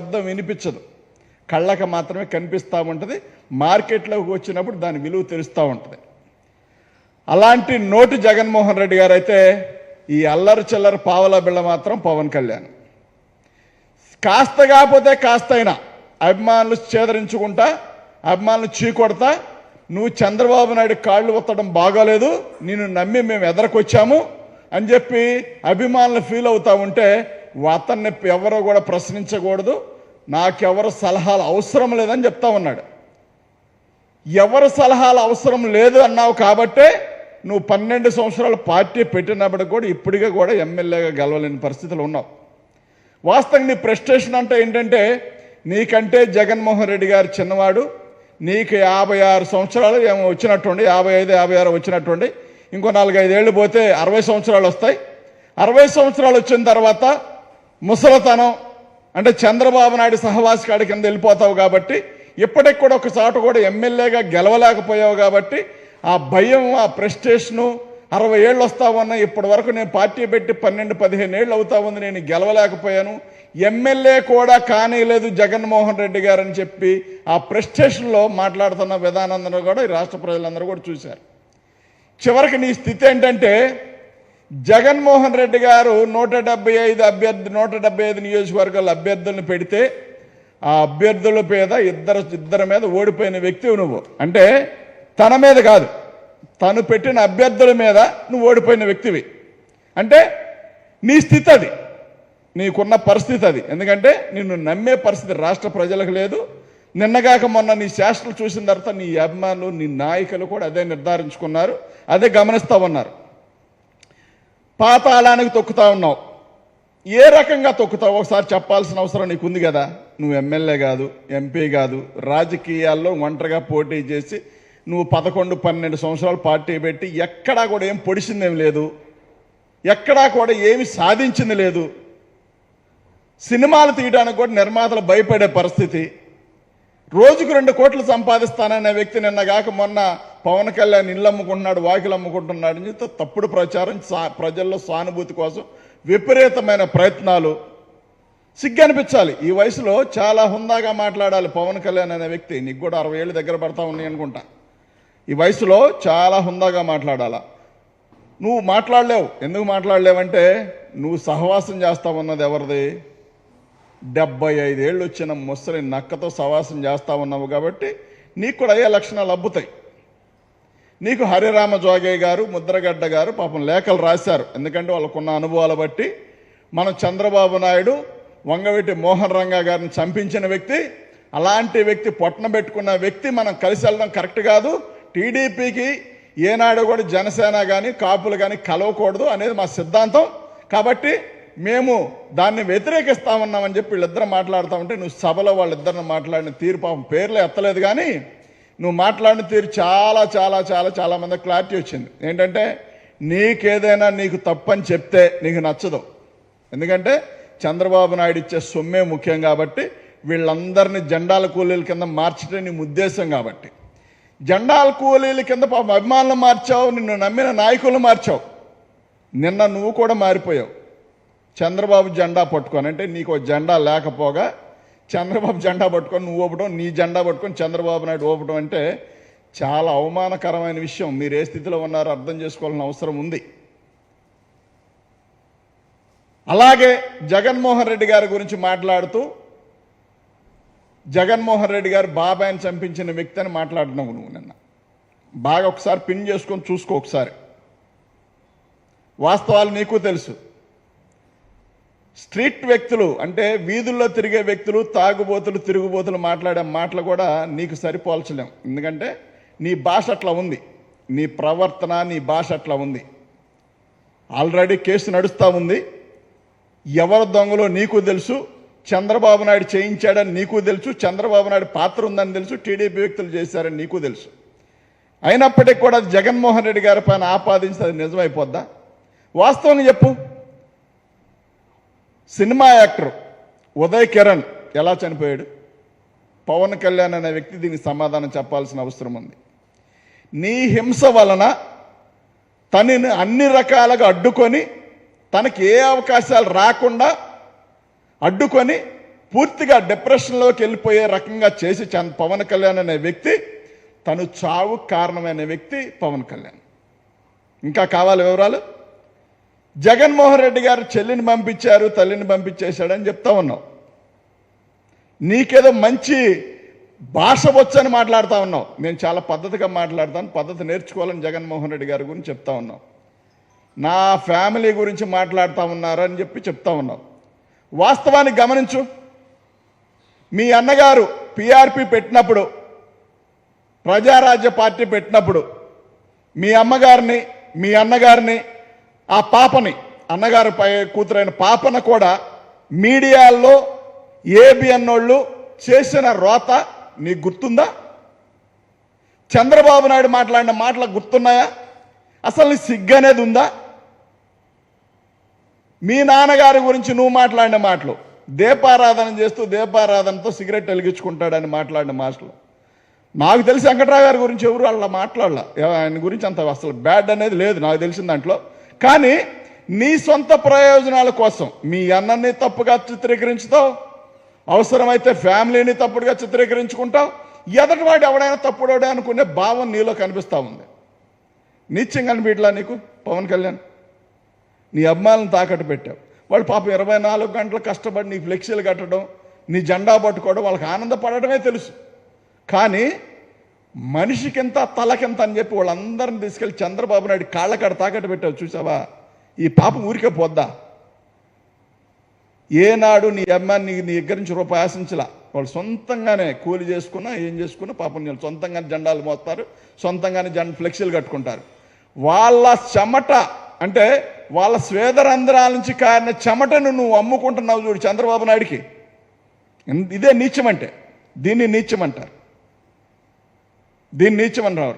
శబ్దం వినిపించదు. కళ్ళకు మాత్రమే కనిపిస్తూ ఉంటుంది. మార్కెట్లోకి వచ్చినప్పుడు దాని విలువ తెలుస్తూ ఉంటుంది. అలాంటి నోటి జగన్మోహన్ రెడ్డి గారు అయితే ఈ అల్లరి చిల్లర పావల బిళ్ళ మాత్రం పవన్ కళ్యాణ్. కాస్త కాకపోతే కాస్త అయినా అభిమానులు చేదరించుకుంటా అభిమానులు చీకొడతా నువ్వు చంద్రబాబు నాయుడు కాళ్ళు ఒత్తడం బాగోలేదు నిన్ను నమ్మి మేము ఎదరకొచ్చాము అని చెప్పి అభిమానులు ఫీల్ అవుతా ఉంటే అతన్ని ఎవరో కూడా ప్రశ్నించకూడదు. నాకెవరు సలహాలు అవసరం లేదని చెప్తా ఉన్నాడు. ఎవరు సలహాలు అవసరం లేదు అన్నావు కాబట్టే నువ్వు పన్నెండు సంవత్సరాలు పార్టీ పెట్టినప్పటికి కూడా ఇప్పటికే కూడా ఎమ్మెల్యేగా గెలవలేని పరిస్థితులు ఉన్నావు. వాస్తవంగా నీ ప్రెస్టేషన్ అంటే ఏంటంటే నీకంటే జగన్మోహన్ రెడ్డి గారు చిన్నవాడు నీకు యాభై ఆరు సంవత్సరాలు ఏమో వచ్చినట్టుండి యాభై ఐదు యాభై ఆరు వచ్చినట్టుండి ఇంకో నాలుగైదేళ్ళు పోతే అరవై సంవత్సరాలు వస్తాయి. అరవై సంవత్సరాలు వచ్చిన తర్వాత ముసలతనం అంటే చంద్రబాబు నాయుడు సహవాసి కాడి కింద వెళ్ళిపోతావు కాబట్టి ఇప్పటికి కూడా ఒక చోట కూడా ఎమ్మెల్యేగా గెలవలేకపోయావు కాబట్టి ఆ భయం ఆ ప్రెస్టేషను అరవై ఏళ్ళు వస్తా ఉన్నా ఇప్పటి వరకు నేను పార్టీ పెట్టి పన్నెండు పదిహేను ఏళ్ళు అవుతా ఉంది. నేను గెలవలేకపోయాను. ఎమ్మెల్యే కూడా కానీలేదు జగన్మోహన్ రెడ్డి గారు అని చెప్పి ఆ ప్రెస్టేషన్లో మాట్లాడుతున్న విధానందరూ కూడా ఈ రాష్ట్ర ప్రజలందరూ కూడా చూశారు. చివరికి నీ స్థితి ఏంటంటే జగన్మోహన్ రెడ్డి గారు నూట డెబ్బై ఐదు అభ్యర్థి నూట డెబ్బై ఐదు నియోజకవర్గాల అభ్యర్థులను పెడితే ఆ అభ్యర్థుల మీద ఇద్దరు ఇద్దరి మీద ఓడిపోయిన వ్యక్తివి నువ్వు. అంటే తన మీద కాదు. తను పెట్టిన అభ్యర్థుల మీద నువ్వు ఓడిపోయిన వ్యక్తివి. అంటే నీ స్థితి అది. నీకున్న పరిస్థితి అది. ఎందుకంటే నిన్ను నమ్మే పరిస్థితి రాష్ట్ర ప్రజలకు లేదు. నిన్నగాక మొన్న నీ శాస్త్రాలు చూసిన తర్వాత నీ అభిమానులు నీ నాయకులు కూడా అదే నిర్ధారించుకున్నారు. అదే గమనిస్తూ ఉన్నారు. పాతాళానికి తొక్కుతా ఉన్నావు. ఏ రకంగా తొక్కుతావు? ఒకసారి చెప్పాల్సిన అవసరం నీకుంది కదా. నువ్వు ఎమ్మెల్యే కాదు ఎంపీ కాదు రాజకీయాల్లో ఒంటరిగా పోటీ చేసి నువ్వు పదకొండు పన్నెండు సంవత్సరాలు పార్టీ పెట్టి ఎక్కడా కూడా ఏం పొడిచిందేం లేదు. ఎక్కడా కూడా ఏమి సాధించింది లేదు. సినిమాలు తీయడానికి కూడా నిర్మాతలు భయపడే పరిస్థితి. రోజుకు రెండు కోట్లు సంపాదిస్తాననే వ్యక్తి నిన్న కాక మొన్న పవన్ కళ్యాణ్ ఇల్లు అమ్ముకుంటున్నాడు వాకిలు అమ్ముకుంటున్నాడు అని చెప్తే తప్పుడు ప్రచారం సా- ప్రజల్లో సానుభూతి కోసం విపరీతమైన ప్రయత్నాలు. సిగ్గు అనిపించాలి. ఈ వయసులో చాలా హుందాగా మాట్లాడాలి పవన్ కళ్యాణ్ అనే వ్యక్తి. నీకు కూడా అరవై ఏళ్ళు దగ్గర పడతా ఉన్నాయి అనుకుంటా. ఈ వయసులో చాలా హుందాగా మాట్లాడాలా. నువ్వు మాట్లాడలేవు. ఎందుకు మాట్లాడలేవంటే నువ్వు సహవాసం చేస్తావన్నది ఎవరిది? డెబ్బై ఐదేళ్ళు వచ్చిన ముసలి నక్కతో సవాసం చేస్తూ ఉన్నావు కాబట్టి నీకు కూడా అయ్యే లక్షణాలు అబ్బుతాయి. నీకు హరిరామ జోగయ్య గారు ముద్రగడ్డ గారు పాపం లేఖలు రాశారు. ఎందుకంటే వాళ్ళకున్న అనుభవాలు బట్టి మనం చంద్రబాబు నాయుడు వంగవీటి మోహన్ రంగా గారిని చంపించిన వ్యక్తి అలాంటి వ్యక్తి పొట్టన పెట్టుకున్న వ్యక్తి మనం కలిసి వెళ్ళడం కరెక్ట్ కాదు. టీడీపీకి ఏనాడు కూడా జనసేన కానీ కాపులు కానీ కలవకూడదు అనేది మా సిద్ధాంతం. కాబట్టి మేము దాన్ని వ్యతిరేకిస్తామన్నామని చెప్పి వీళ్ళిద్దరు మాట్లాడుతూ ఉంటే నువ్వు సభలో వాళ్ళిద్దరిని మాట్లాడిన తీరు పాపం పేర్లు ఎత్తలేదు కానీ నువ్వు మాట్లాడిన తీరు చాలా చాలా చాలా చాలా మంది క్లారిటీ వచ్చింది. ఏంటంటే నీకేదైనా నీకు తప్పని చెప్తే నీకు నచ్చదు. ఎందుకంటే చంద్రబాబు నాయుడు ఇచ్చే సొమ్మే ముఖ్యం కాబట్టి వీళ్ళందరినీ జెండాల కూలీల కింద మార్చడం నీ ఉద్దేశం కాబట్టి. జెండాల కూలీల కింద పాపం అభిమానులు మార్చావు నిన్ను నమ్మిన నాయకులు మార్చావు. నిన్న నువ్వు కూడా మారిపోయావు. చంద్రబాబు జెండా పట్టుకొని అంటే నీకు జెండా లేకపోగా చంద్రబాబు జెండా పట్టుకొని నువ్వు ఓపడం నీ జెండా పట్టుకొని చంద్రబాబు నాయుడు ఊపటం అంటే చాలా అవమానకరమైన విషయం. మీరు ఏ స్థితిలో ఉన్నారో అర్థం చేసుకోవాల్సిన అవసరం ఉంది. అలాగే జగన్మోహన్ రెడ్డి గారి గురించి మాట్లాడుతూ జగన్మోహన్ రెడ్డి గారు బాబాయ్ని చంపించిన వ్యక్తి అని మాట్లాడినావు నువ్వు నిన్న. బాగా ఒకసారి పిన్ చేసుకొని చూసుకో ఒకసారి. వాస్తవాలు నీకు తెలుసు. స్ట్రీట్ వ్యక్తులు అంటే వీధుల్లో తిరిగే వ్యక్తులు తాగుబోతులు తిరుగుబోతులు మాట్లాడే మాటలు కూడా నీకు సరిపోల్చలేం. ఎందుకంటే నీ భాష అట్లా ఉంది. నీ ప్రవర్తన నీ భాష అట్లా ఉంది. ఆల్రెడీ కేసు నడుస్తూ ఉంది. ఎవరు దొంగలో నీకు తెలుసు చంద్రబాబు నాయుడు చేయించాడని నీకు తెలుసు చంద్రబాబు నాయుడు పాత్ర ఉందని తెలుసు టీడీపీ వ్యక్తులు చేశారని నీకు తెలుసు. అయినప్పటికీ కూడా జగన్మోహన్ రెడ్డి గారి పైన ఆపాదించి అది నిజమైపోద్దా? వాస్తవంగా చెప్పు. సినిమా యాక్టర్ ఉదయ్ కిరణ్ ఎలా చనిపోయాడు? పవన్ కళ్యాణ్ అనే వ్యక్తి దీనికి సమాధానం చెప్పాల్సిన అవసరం ఉంది. నీ హింస వలన తనని అన్ని రకాలుగా అడ్డుకొని తనకి ఏ అవకాశాలు రాకుండా అడ్డుకొని పూర్తిగా డిప్రెషన్లోకి వెళ్ళిపోయే రకంగా చేసి చంద్ పవన్ కళ్యాణ్ అనే వ్యక్తి తను చావు కారణమైన వ్యక్తి పవన్ కళ్యాణ్. ఇంకా కావాలి వివరాలు? జగన్మోహన్ రెడ్డి గారు చెల్లిని పంపించారు తల్లిని పంపించేశాడని చెప్తా ఉన్నావు. నీకేదో మంచి భాష వచ్చని మాట్లాడుతూ ఉన్నావు. నేను చాలా పద్ధతిగా మాట్లాడతాను పద్ధతి నేర్చుకోవాలని జగన్మోహన్ రెడ్డి గారి గురించి చెప్తా ఉన్నావు. నా ఫ్యామిలీ గురించి మాట్లాడుతూ ఉన్నారని చెప్పి చెప్తా ఉన్నావు. వాస్తవాన్ని గమనించు. మీ అన్నగారు పిఆర్పి పెట్టినప్పుడు ప్రజారాజ్య పార్టీ పెట్టినప్పుడు మీ అమ్మగారిని మీ అన్నగారిని ఆ పాపని అన్నగారి పై కూతురైన పాపన కూడా మీడియాల్లో ఏబిఎన్ వాళ్ళు చేసిన రోత నీకు గుర్తుందా? చంద్రబాబు నాయుడు మాట్లాడిన మాటలకు గుర్తున్నాయా? అసలు నీ సిగ్గు అనేది ఉందా? మీ నాన్నగారి గురించి నువ్వు మాట్లాడిన మాటలు దీపారాధన చేస్తూ దీపారాధనతో సిగరెట్ వెలిగించుకుంటాడని మాట్లాడిన మాటలు. నాకు తెలిసి వెంకట్రావు గారి గురించి ఎవరు అలా మాట్లాడాల? ఆయన గురించి అంత అసలు బ్యాడ్ అనేది లేదు. నాకు తెలిసిన దాంట్లో కానీ నీ సొంత ప్రయోజనాల కోసం మీ అన్నని తప్పుగా చిత్రీకరించుతావు? అవసరమైతే ఫ్యామిలీని తప్పుడుగా చిత్రీకరించుకుంటావు? ఎదటివాడు ఎవడైనా తప్పుడోడే అనుకునే భావం నీలో కనిపిస్తా ఉంది. నిత్యం కనిపించలా నీకు పవన్ కళ్యాణ్? నీ అమ్మాయిలను తాకట్టు పెట్టావు. వాళ్ళు పాపం ఇరవై నాలుగు గంటలు కష్టపడి నీ ఫ్లెక్సీలు కట్టడం నీ జెండా పట్టుకోవడం వాళ్ళకి ఆనందపడటమే తెలుసు. కానీ మనిషికింత తలకింత అని చెప్పి వాళ్ళందరిని తీసుకెళ్ళి చంద్రబాబు నాయుడు కాళ్ళకాడ తాకట్టు పెట్టావు చూసావా? ఈ పాపం ఊరికే పోద్దా? ఏనాడు నీ అమ్మాయి నీ నీ దగ్గర నుంచి రూపాయి ఆశించలా. వాళ్ళు సొంతంగానే కూలి చేసుకున్నా ఏం చేసుకున్నా పాపం నేను సొంతంగానే జెండాలు మోస్తారు సొంతంగానే జెండ ఫ్లెక్సీలు కట్టుకుంటారు. వాళ్ళ చెమట అంటే వాళ్ళ స్వేదరంధ్రాల నుంచి కారిన చెమటను నువ్వు అమ్ముకుంటున్నావు చూడు చంద్రబాబు నాయుడికి. ఇదే నీచం దీన్ని నీచం అంటారు దీన్ని నీచమని రావు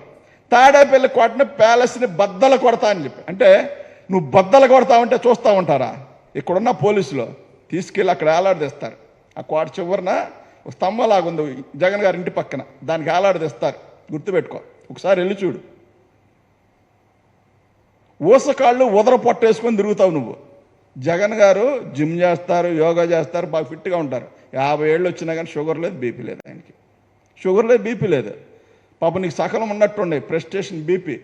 తాడేపల్లి కోటని ప్యాలెస్ని బద్దలు కొడతా అని చెప్పి. అంటే నువ్వు బద్దలు కొడతావంటే చూస్తూ ఉంటారా? ఇక్కడున్న పోలీసులు తీసుకెళ్ళి అక్కడ ఆలాడదీస్తారు ఆ కోట చివరిన ఒక స్తంభంలాగా ఉంది జగన్ గారి ఇంటి పక్కన. దానికి ఏలాడదీస్తారు గుర్తుపెట్టుకో. ఒకసారి వెళ్ళి చూడు. ఊసకాళ్ళు ఉదర పొట్టేసుకొని తిరుగుతావు నువ్వు. జగన్ గారు జిమ్ చేస్తారు యోగా చేస్తారు బాగా ఫిట్గా ఉంటారు. యాభై ఏళ్ళు వచ్చినా కానీ షుగర్ లేదు బీపీ లేదు ఆయనకి. షుగర్ లేదు బీపీ లేదు. పాప నీకు సకలం ఉన్నట్టుండే ప్రెస్టేషన్ బీపీ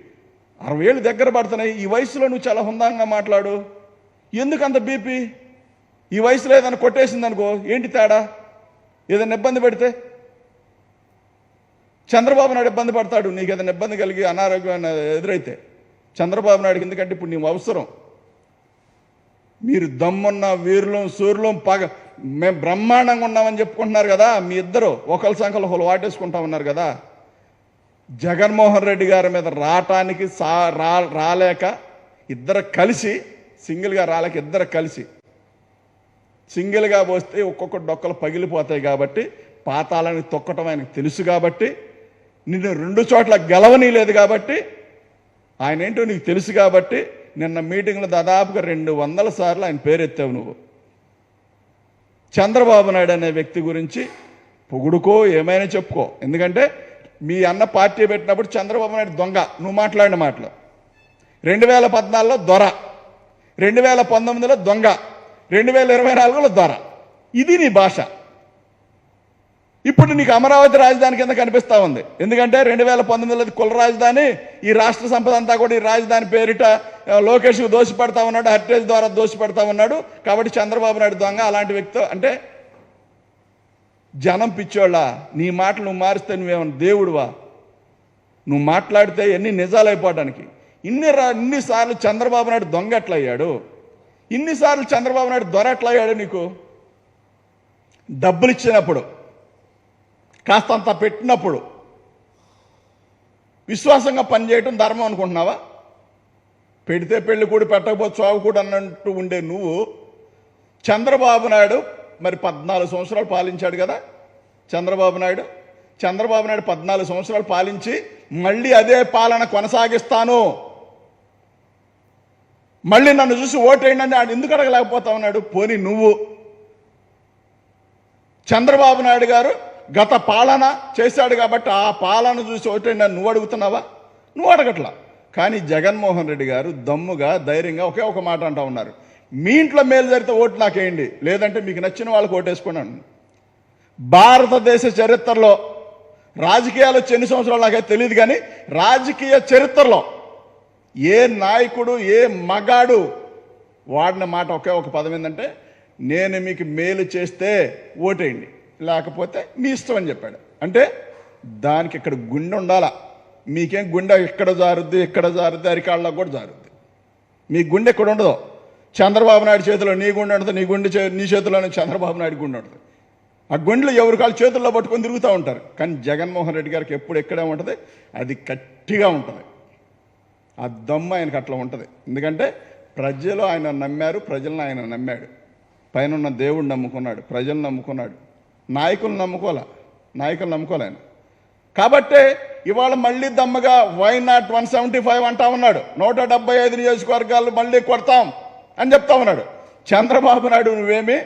అరవై ఏళ్ళు దగ్గర పడుతున్నాయి ఈ వయసులో నువ్వు చాలా హుందాంగా మాట్లాడు. ఎందుకంత బీపీ ఈ వయసులో ఏదైనా కొట్టేసింది అనుకో ఏంటి తేడా? ఏదైనా ఇబ్బంది పెడితే? చంద్రబాబు నాయుడు ఇబ్బంది పడతాడు నీకు ఏదైనా ఇబ్బంది కలిగి అనారోగ్యం ఎదురైతే. చంద్రబాబు నాయుడుకి ఎందుకంటే ఇప్పుడు నీవు అవసరం. మీరు దమ్మున్న వీరులం సూర్యులం పగ మేము బ్రహ్మాండంగా ఉన్నామని చెప్పుకుంటున్నారు కదా మీ ఇద్దరు. ఒకరి సంఖ్యలో ఒకళ్ళు వాటేసుకుంటా ఉన్నారు కదా. జగన్మోహన్ రెడ్డి గారి మీద రావటానికి సా రా రాలేక ఇద్దరు కలిసి సింగిల్గా రాలేక ఇద్దరు కలిసి సింగిల్గా పోస్తే ఒక్కొక్క డొక్కలు పగిలిపోతాయి కాబట్టి పాతాలని తొక్కటం ఆయనకు తెలుసు కాబట్టి నిన్ను రెండు చోట్ల గెలవనీ లేదు కాబట్టి ఆయన ఏంటో నీకు తెలుసు కాబట్టి నిన్న మీటింగ్లో దాదాపుగా రెండు వందల సార్లు ఆయన పేరెత్తావు నువ్వు. చంద్రబాబు నాయుడు అనే వ్యక్తి గురించి పొగుడుకో ఏమైనా చెప్పుకో. ఎందుకంటే మీ అన్న పార్టీ పెట్టినప్పుడు చంద్రబాబు నాయుడు దొంగ. నువ్వు మాట్లాడిన మాటలు. రెండు వేల పద్నాలుగులో దొర. రెండు వేల పంతొమ్మిదిలో దొంగ. రెండు వేల ఇరవై నాలుగులో దొర. ఇది నీ భాష. ఇప్పుడు నీకు అమరావతి రాజధాని కింద కనిపిస్తా ఉంది? ఎందుకంటే రెండు వేల పంతొమ్మిదిలో కుల రాజధాని ఈ రాష్ట్ర సంపద అంతా కూడా ఈ రాజధాని పేరిట ఆ, లోకేష్కు దోషపెడతా ఉన్నాడు హెరిటేజ్ ద్వారా దోషపెడతా ఉన్నాడు. కాబట్టి చంద్రబాబు నాయుడు దొంగ. అలాంటి వ్యక్తి అంటే జనం పిచ్చోళ్ళ నీ మాటలు నువ్వు మారిస్తే నువ్వేమన్నా దేవుడువా? నువ్వు మాట్లాడితే ఎన్ని నిజాలు అయిపోవడానికి? ఇన్ని రా ఇన్నిసార్లు చంద్రబాబు నాయుడు దొంగ ఎట్లయ్యాడు? ఇన్నిసార్లు చంద్రబాబు నాయుడు దొర ఎట్లయ్యాడు నీకు? డబ్బులు ఇచ్చినప్పుడు కాస్తంత పెట్టినప్పుడు విశ్వాసంగా పనిచేయటం ధర్మం అనుకుంటున్నావా? పెడితే పెళ్ళి కూడా పెట్టకపోతే చావు కూడా అన్నట్టు ఉండే నువ్వు చంద్రబాబు నాయుడు మరి పద్నాలుగు సంవత్సరాలు పాలించాడు కదా చంద్రబాబు నాయుడు. చంద్రబాబు నాయుడు పద్నాలుగు సంవత్సరాలు పాలించి మళ్ళీ అదే పాలన కొనసాగిస్తాను. మళ్ళీ నన్ను చూసి ఓటేయండి అని ఆడు ఎందుకు అడగలేకపోతా ఉన్నాడు? పోనీ నువ్వు. చంద్రబాబు నాయుడు గారు గత పాలన చేశాడు కాబట్టి ఆ పాలన చూసి ఓటేయండి నువ్వు అడుగుతున్నావా? నువ్వు అడగట్లా. కానీ జగన్మోహన్ రెడ్డి గారు దమ్ముగా ధైర్యంగా ఒకే ఒక మాట అంటా ఉన్నారు. మీ ఇంట్లో మేలు జరిగితే ఓటు నాకేయండి. లేదంటే మీకు నచ్చిన వాళ్ళకి ఓటేసుకున్నాను భారతదేశ చరిత్రలో రాజకీయాలు ఎన్ని సంవత్సరాలు నాకైతే తెలియదు కానీ రాజకీయ చరిత్రలో ఏ నాయకుడు ఏ మగాడు వాడిన మాట ఒకే ఒక పదం ఏంటంటే నేను మీకు మేలు చేస్తే ఓటేయండి. లేకపోతే మీ ఇష్టం అని చెప్పాడు. అంటే దానికి ఇక్కడ గుండె ఉండాలా? మీకేం గుండె ఇక్కడ జారుద్ది ఇక్కడ జారుద్ది? అరికాళ్ళకు కూడా జారుద్ది. మీ గుండె ఎక్కడ ఉండదు? చంద్రబాబు నాయుడు చేతిలో నీ గుండె ఉంటుంది నీ గుండె చే- నీ చేతిలోనే చంద్రబాబు నాయుడు గుండె ఉంటుంది. ఆ గుండెలు ఎవరి కాళ్ళు చేతుల్లో పట్టుకొని తిరుగుతూ ఉంటారు. కానీ జగన్మోహన్ రెడ్డి గారికి ఎప్పుడు ఎక్కడే ఉంటుంది? అది గట్టిగా ఉంటుంది. ఆ దమ్మ ఆయనకు అట్లా ఉంటుంది. ఎందుకంటే ప్రజలు ఆయన నమ్మారు ప్రజలను ఆయన నమ్మాడు. పైన ఉన్న దేవుడు నమ్ముకున్నాడు ప్రజలు నమ్ముకున్నాడు. నాయకులు నమ్ముకోలే నాయకులు నమ్ముకోలే ఆయన. కాబట్టే ఇవాళ మళ్ళీ దమ్మగా why not one seventy five అంటా ఉన్నాడు. నూట డెబ్బై ఐదు నియోజకవర్గాలు మళ్ళీ కొడతాం. అని చెప్తా ఉన్నాడు. చంద్రబాబు నాయుడు నువ్వేమి?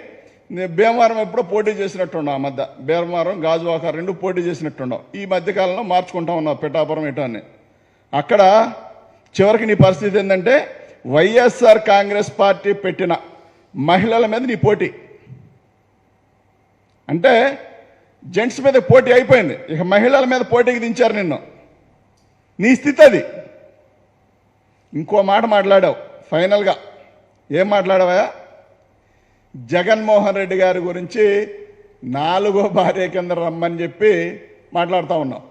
భీమవరం ఎప్పుడో పోటీ చేసినట్టున్నావు ఆ మధ్య. భీమవరం గాజువాక రెండు పోటీ చేసినట్టున్నావు. ఈ మధ్యకాలంలో మార్చుకుంటా ఉన్నావు పిఠాపురం ఇటు అని అక్కడ చివరికి నీ పరిస్థితి ఏంటంటే వైఎస్ఆర్ కాంగ్రెస్ పార్టీ పెట్టిన మహిళల మీద నీ పోటీ. అంటే జెంట్స్ మీద పోటీ అయిపోయింది. ఇక మహిళల మీద పోటీకి దించారు నిన్ను. నీ స్థితి అది. ఇంకో మాట మాట్లాడావు. ఫైనల్గా ఏం మాట్లాడవా జగన్మోహన్ రెడ్డి గారి గురించి నాలుగో భార్య కింద రమ్మని చెప్పి మాట్లాడుతూ ఉన్నావు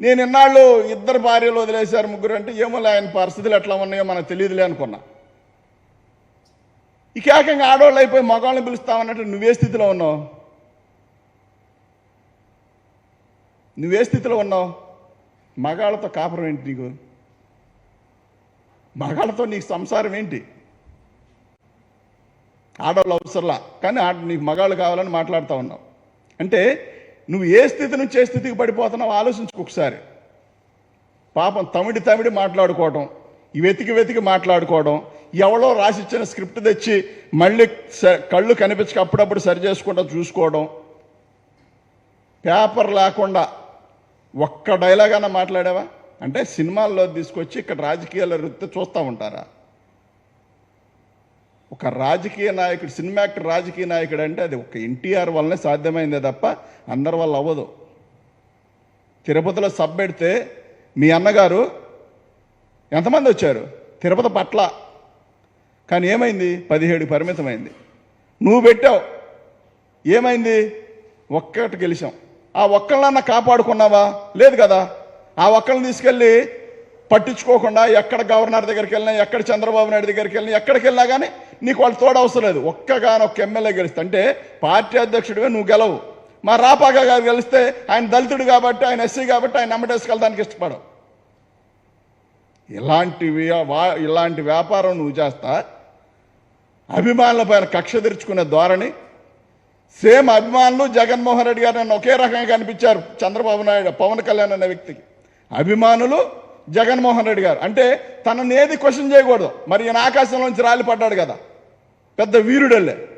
నేను ఇన్నాళ్ళు ఇద్దరు భార్యలు వదిలేశారు ముగ్గురు అంటే ఏమో ఆయన పరిస్థితులు ఎట్లా ఉన్నాయో మనకు తెలియదులే అనుకున్నా. ఇక ఏకంగా ఆడవాళ్ళు అయిపోయి మగవాళ్ళని పిలుస్తామన్నట్టు నువ్వే స్థితిలో ఉన్నావు? నువ్వే స్థితిలో ఉన్నావు? మగాళ్ళతో కాపురం ఏంటి నీకు? మగాళ్ళతో నీకు సంసారం ఏంటి? ఆడవాళ్ళు అవసరంలా. కానీ ఆడ నీకు మగాళ్ళు కావాలని మాట్లాడుతూ ఉన్నావు. అంటే నువ్వు ఏ స్థితి నుంచి ఏ స్థితికి పడిపోతున్నావు ఆలోచించుకు ఒకసారి. పాపం తమిడి తమిడి మాట్లాడుకోవడం ఈ వెతికి వెతికి మాట్లాడుకోవడం ఎవడో రాసిచ్చిన స్క్రిప్ట్ తెచ్చి మళ్ళీ స- కళ్ళు కనిపించక అప్పుడప్పుడు సరి చేసుకుంటా చూసుకోవడం. పేపర్ లేకుండా ఒక్క డైలాగ్ అన్న మాట్లాడావా? అంటే సినిమాల్లో తీసుకొచ్చి ఇక్కడ రాజకీయాల వృత్తి చూస్తూ ఉంటారా? ఒక రాజకీయ నాయకుడు సినిమా యాక్టర్ రాజకీయ నాయకుడు అంటే అది ఒక ఎన్టీఆర్ వల్లనే సాధ్యమైందే తప్ప అందరి వల్ల అవ్వదు. తిరుపతిలో సబ్ పెడితే మీ అన్నగారు ఎంతమంది వచ్చారు? తిరుపతి పట్ల. కానీ ఏమైంది? పదిహేడు పరిమితమైంది. నువ్వు పెట్టావు. ఏమైంది? ఒక్కటి గెలిచాం. ఆ ఒక్కళ్ళన్నా కాపాడుకున్నావా? లేదు కదా? ఆ ఒక్కరిని తీసుకెళ్ళి పట్టించుకోకుండా ఎక్కడ గవర్నర్ దగ్గరికి వెళ్ళినా ఎక్కడ చంద్రబాబు నాయుడు దగ్గరికి వెళ్ళినా ఎక్కడికి వెళ్ళినా కానీ నీకు వాళ్ళు తోడు అవసరం లేదు. ఒక్కగానొక్క ఎమ్మెల్యే గెలిస్తే అంటే పార్టీ అధ్యక్షుడివే నువ్వు గెలవు. మా రాపాక గారు గెలిస్తే ఆయన దళితుడు కాబట్టి ఆయన ఎస్సీ కాబట్టి ఆయన నమ్మటేసుకెళ్ళడానికి ఇష్టపడవు. ఇలాంటి వా- ఇలాంటి వ్యాపారం నువ్వు చేస్తా అభిమానుల పైన కక్ష తెరుచుకునే ధోరణి. సేమ్ అభిమానులు జగన్మోహన్ రెడ్డి గారు నన్ను ఒకే రకంగా కనిపించారు చంద్రబాబు నాయుడు పవన్ కళ్యాణ్ అనే వ్యక్తికి. అభిమానులు జగన్మోహన్ రెడ్డి గారు. అంటే తనని ఏది క్వశ్చన్ చేయకూడదు. మరి ఈయన ఆకాశంలోంచి రాలి పడ్డాడు కదా. పెద్ద వీరుడల్లే.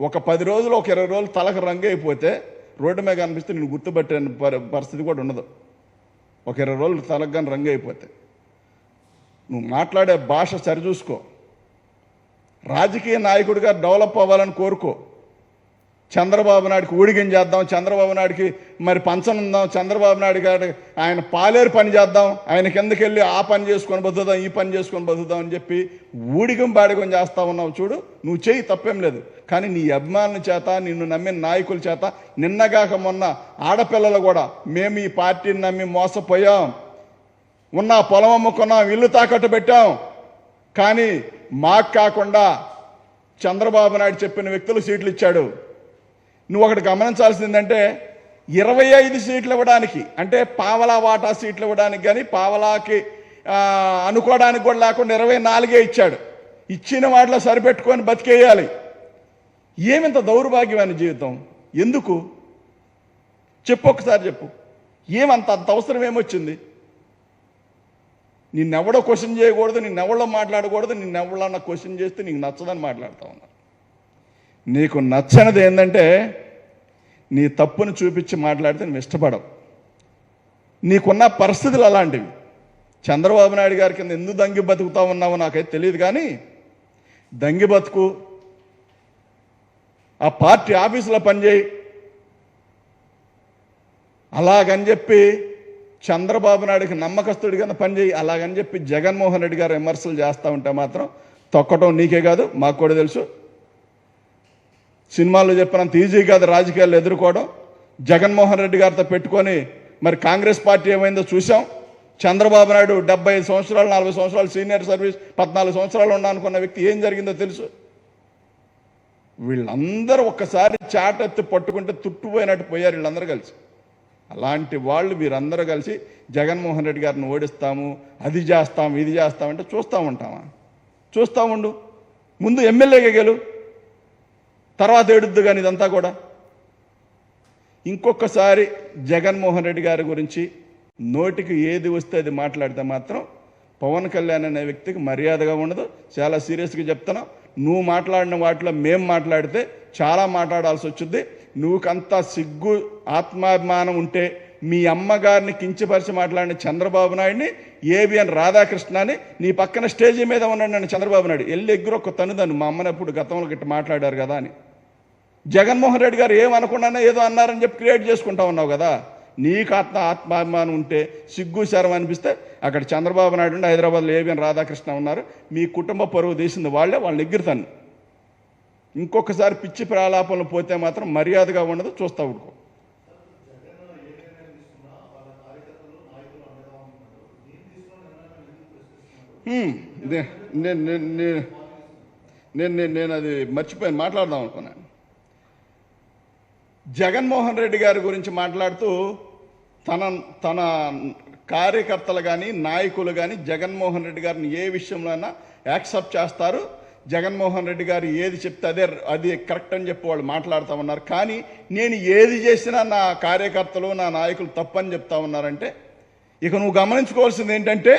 ఒక పది రోజులు ఒక ఇరవై రోజులు తలకు రంగు అయిపోతే రోడ్డు మీద కనిపిస్తే నేను గుర్తుపట్టే పరి- పరిస్థితి కూడా ఉండదు. ఒక ఇరవై రోజులు తలకు కానీ రంగు అయిపోతే. నువ్వు మాట్లాడే భాష సరిచూసుకో. రాజకీయ నాయకుడిగా డెవలప్ అవ్వాలని కోరుకో. చంద్రబాబు నాయుడికి ఊడిగం చేద్దాం చంద్రబాబు నాయుడికి మరి పంచం ఉందాం చంద్రబాబు నాయుడు గారి ఆయన పాలేరు పని చేద్దాం ఆయన కిందకి వెళ్ళి ఆ పని చేసుకొని బతుకుదాం ఈ పని చేసుకొని బతుకుదాం అని చెప్పి ఊడిగం బాడిగం చేస్తా ఉన్నావు చూడు నువ్వు చేయి తప్పేం లేదు. కానీ నీ అభిమానుల చేత నిన్ను నమ్మిన నాయకుల చేత నిన్నగాక మొన్న ఆడపిల్లలు కూడా మేము ఈ పార్టీని నమ్మి మోసపోయాం. ఉన్న పొలం అమ్ముకున్నాం ఇల్లు తాకట్టు పెట్టాం. కానీ మాకు కాకుండా చంద్రబాబు నాయుడు చెప్పిన వ్యక్తులు సీట్లు ఇచ్చాడు. నువ్వు ఒకటి ఏంటంటే ఇరవై ఐదు సీట్లు ఇవ్వడానికి అంటే పావలా వాటా సీట్లు ఇవ్వడానికి కానీ పావలాకి అనుకోవడానికి కూడా లేకుండా ఇరవై నాలుగే ఇచ్చాడు. ఇచ్చిన వాటిలో సరిపెట్టుకొని బతికేయాలి. ఏమింత దౌర్భాగ్యమైన జీవితం? ఎందుకు? చెప్పు ఒకసారి చెప్పు. ఏమంత అంత అవసరం ఏమొచ్చింది? నిన్నెవడో క్వశ్చన్ చేయకూడదు నిన్నెవడో మాట్లాడకూడదు నిన్నెవడన్నా క్వశ్చన్ చేస్తే నీకు నచ్చదని మాట్లాడుతూ ఉన్నా నీకు నచ్చనిది ఏంటంటే నీ తప్పును చూపించి మాట్లాడితే నువ్వు ఇష్టపడవు. నీకున్న పరిస్థితులు అలాంటివి. చంద్రబాబు నాయుడు గారి కింద ఎందుకు దంగి బతుకుతా ఉన్నావో నాకైతే తెలియదు కానీ దంగి బతుకు ఆ పార్టీ ఆఫీసులో పనిచేయి. అలాగని చెప్పి చంద్రబాబు నాయుడికి నమ్మకస్తుడి కింద పనిచేయి. అలాగని చెప్పి జగన్మోహన్ రెడ్డి గారు విమర్శలు చేస్తూ ఉంటే మాత్రం తొక్కటం నీకే కాదు మాకు కూడా తెలుసు. సినిమాల్లో చెప్పినంత ఈజీ కాదు రాజకీయాలు ఎదుర్కోవడం. జగన్మోహన్ రెడ్డి గారితో పెట్టుకొని మరి కాంగ్రెస్ పార్టీ ఏమైందో చూసాం చంద్రబాబు నాయుడు డెబ్బై సంవత్సరాలు నలభై సంవత్సరాలు సీనియర్ సర్వీస్ పద్నాలుగు సంవత్సరాలు ఉన్నా అనుకున్న వ్యక్తి ఏం జరిగిందో తెలుసు? వీళ్ళందరూ ఒక్కసారి చాటెత్తి పట్టుకుంటే తుట్టుపోయినట్టు పోయారు వీళ్ళందరూ కలిసి. అలాంటి వాళ్ళు వీరందరూ కలిసి జగన్మోహన్ రెడ్డి గారిని ఓడిస్తాము అది చేస్తాము ఇది చేస్తామంటే చూస్తూ ఉంటామా? చూస్తూ ఉండు. ముందు ఎమ్మెల్యేగా గెలు. తర్వాత ఏడుద్దు కానీ ఇదంతా కూడా. ఇంకొకసారి జగన్మోహన్ రెడ్డి గారి గురించి నోటికి ఏది వస్తే అది మాట్లాడితే మాత్రం పవన్ కళ్యాణ్ అనే వ్యక్తికి మర్యాదగా ఉండదు. చాలా సీరియస్గా చెప్తున్నా. నువ్వు మాట్లాడిన వాటిలో మేం మాట్లాడితే చాలా మాట్లాడాల్సి వచ్చింది. నువ్వుకంతా సిగ్గు ఆత్మాభిమానం ఉంటే మీ అమ్మగారిని కించపరిచి మాట్లాడిన చంద్రబాబు నాయుడిని ఏబిఎన్ రాధాకృష్ణని నీ పక్కన స్టేజీ మీద ఉన్నాడు నన్ను చంద్రబాబు నాయుడు. వెళ్ళి ఎగ్గురొక్క ఒక తనుదాన్ని మా అమ్మనప్పుడు గతంలో గిట్ట మాట్లాడారు కదా అని. జగన్మోహన్ రెడ్డి గారు ఏమనుకున్నానో ఏదో అన్నారని చెప్పి క్రియేట్ చేసుకుంటా ఉన్నావు కదా. నీకు ఆత్మ ఆత్మాభిమానం ఉంటే సిగ్గు శరం అనిపిస్తే అక్కడ చంద్రబాబు నాయుడు ఉండి హైదరాబాద్లో ఏబిఎన్ రాధాకృష్ణ ఉన్నారు. మీ కుటుంబ పరువు తీసింది వాళ్ళే వాళ్ళని ఎగ్గురుతాను ఇంకొకసారి పిచ్చి ప్రాలాపంలో పోతే మాత్రం మర్యాదగా ఉండదు చూస్తా ఉడుకో. నేను నేను- నేను నేను నేను నేను అది మర్చిపోయాను మాట్లాడదాం అనుకున్నాను. జగన్మోహన్ రెడ్డి గారి గురించి మాట్లాడుతూ తన తన కార్యకర్తలు కానీ నాయకులు కానీ జగన్మోహన్ రెడ్డి గారిని ఏ విషయంలో అయినా యాక్సెప్ట్ చేస్తారు. జగన్మోహన్ రెడ్డి గారు ఏది చెప్తే అదే అది కరెక్ట్ అని చెప్పి వాళ్ళు మాట్లాడుతూ ఉన్నారు. కానీ నేను ఏది చేసినా నా కార్యకర్తలు నా నాయకులు తప్పని చెప్తా ఉన్నారంటే ఇక నువ్వు గమనించుకోవాల్సింది ఏంటంటే